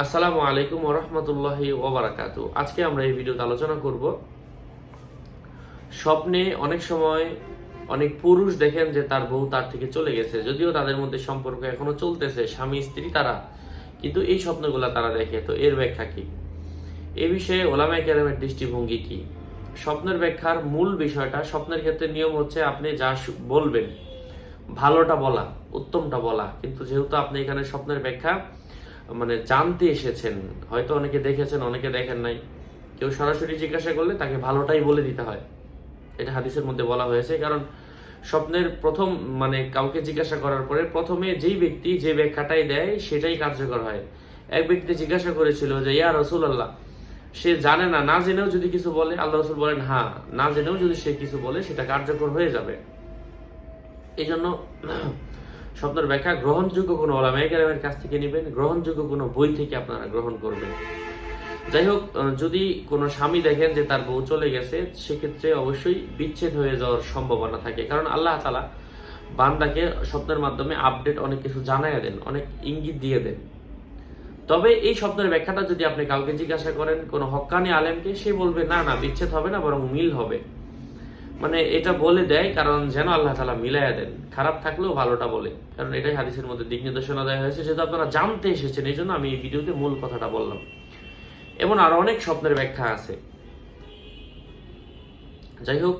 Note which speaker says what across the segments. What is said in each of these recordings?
Speaker 1: আসসালামু আলাইকুম ওরহমতুল্লাহি ওবরাকাতু আজকে আমরা এই ভিডিওতে আলোচনা করব স্বপ্নে অনেক সময় অনেক পুরুষ দেখেন যে তার বউ তার থেকে চলে গেছে, যদিও তাদের মধ্যে সম্পর্ক এখনও চলতেছে, স্বামী, স্ত্রী, তারা। কিন্তু এই স্বপ্নগুলো তারা দেখে, তো এর ব্যাখ্যা কি? এ বিষয়ে ওলামাই কেরামের দৃষ্টিভঙ্গি কি? স্বপ্নের ব্যাখ্যার মূল বিষয়টা, স্বপ্নের ক্ষেত্রে নিয়ম হচ্ছে আপনি যা বলবেন, ভালোটা বলা, উত্তমটা বলা। কিন্তু যেহেতু আপনি এখানে স্বপ্নের ব্যাখ্যা মানে জানতে এসেছেন। হয়তো অনেকে দেখেছেন, অনেকে দেখেন নাই। কেউ সরাসরি জিজ্ঞাসা করলে তাকে ভালোটাই বলে দিতে হয়। এটা হাদিসের মধ্যে বলা হয়েছে, কারণ স্বপ্নের প্রথম মানে কাউকে জিজ্ঞাসা করার পরে প্রথমে যেই ব্যক্তি যে ব্যাখ্যাটাই দেয়, সেটাই কার্যকর হয়। এক ব্যক্তি জিজ্ঞাসা করেছিল যে, ইয়া রসুল আল্লাহ সে জানে না না জেনেও যদি কিছু বলে? আল্লাহ রসুল বলেন হ্যাঁ না জেনেও যদি সে কিছু বলে, সেটা কার্যকর হয়ে যাবে। এই জন্য স্বপ্নের ব্যাখ্যা, গ্রহণযোগ্য কোনো ওলামাই কেরামের কাছ থেকে নেবেন, গ্রহণযোগ্য কোনো বই থেকে আপনারা গ্রহণ করবেন। যাই হোক যদি কোনো স্বামী দেখেন যে তার বউ চলে গেছে, সেক্ষেত্রে অবশ্যই বিচ্ছেদ হয়ে যাওয়ার সম্ভাবনা থাকে। কারণ আল্লাহ তালা বান্দাকে স্বপ্নের মাধ্যমে আপডেট অনেক কিছু জানাইয়া দেন, অনেক ইঙ্গিত দিয়ে দেন। তবে এই স্বপ্নের ব্যাখ্যাটা যদি আপনি কাউকে জিজ্ঞাসা করেন, কোনো হক্কানি আলেমকে, সে বলবে, না না, বিচ্ছেদ হবে না, বরং মিল হবে। মানে এটা বলে দেয়, কারণ যেন আল্লাহ তালা মিলাইয়া দেন। খারাপ থাকলেও ভালোটা বলে। কারণ এটাই হাদিসের মধ্যে দিক নির্দেশনা দেওয়া হয়েছে যেটা আপনারা জানতে এসেছেন এই জন্য আমি এই ভিডিওতে মূল কথাটা বললাম। এমন আরও অনেক স্বপ্নের ব্যাখ্যা আছে। যাই হোক,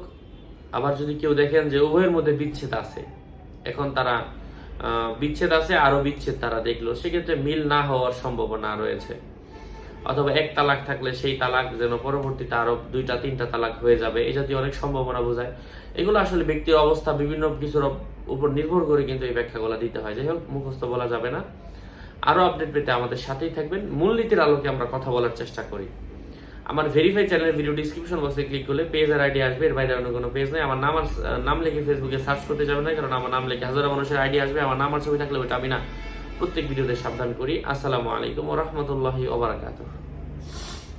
Speaker 1: আবার যদি কেউ দেখেন যে উভয়ের মধ্যে বিচ্ছেদ আছে, এখন তারা বিচ্ছেদ আছে, আরও বিচ্ছেদ তারা দেখল, সেক্ষেত্রে মিল না হওয়ার সম্ভাবনা রয়েছে। অথবা এক তালাক থাকলে সেই তালাক যেন পরবর্তীতে আরও দুইটা, তিনটা তালাক হয়ে যাবে, এই জাতীয় অনেক সম্ভাবনা বোঝায়। এগুলো আসলে ব্যক্তির অবস্থা বিভিন্ন কিছুর উপর নির্ভর করে কিন্তু এই ব্যাখ্যাগুলো দিতে হয়। যাই হোক, মুখস্থ বলা যাবে না। আরও আপডেট পেতে আমাদের সাথেই থাকবেন। মূলনীতির আলোকে আমরা কথা বলার চেষ্টা করি। আমার ভেরিফাই চ্যানেলের ভিডিও ডিসক্রিপশন বক্সে ক্লিক করলে পেজ আর আইডি আসবে। এর বাইরে অন্য কোনো পেজ নেই। আমার নাম নাম লিখে ফেসবুকে সার্চ করতে যাবে না, কারণ আমার নাম লিখে হাজারো মানুষের আইডি আসবে। আমার নাম আর ছবি থাকলে ওটা আমি না। প্রত্যেক ভিডিওতে সাবধান করি। আসসালামু আলাইকুম ওরহমতুল্লাহি ওবরাকাতুহ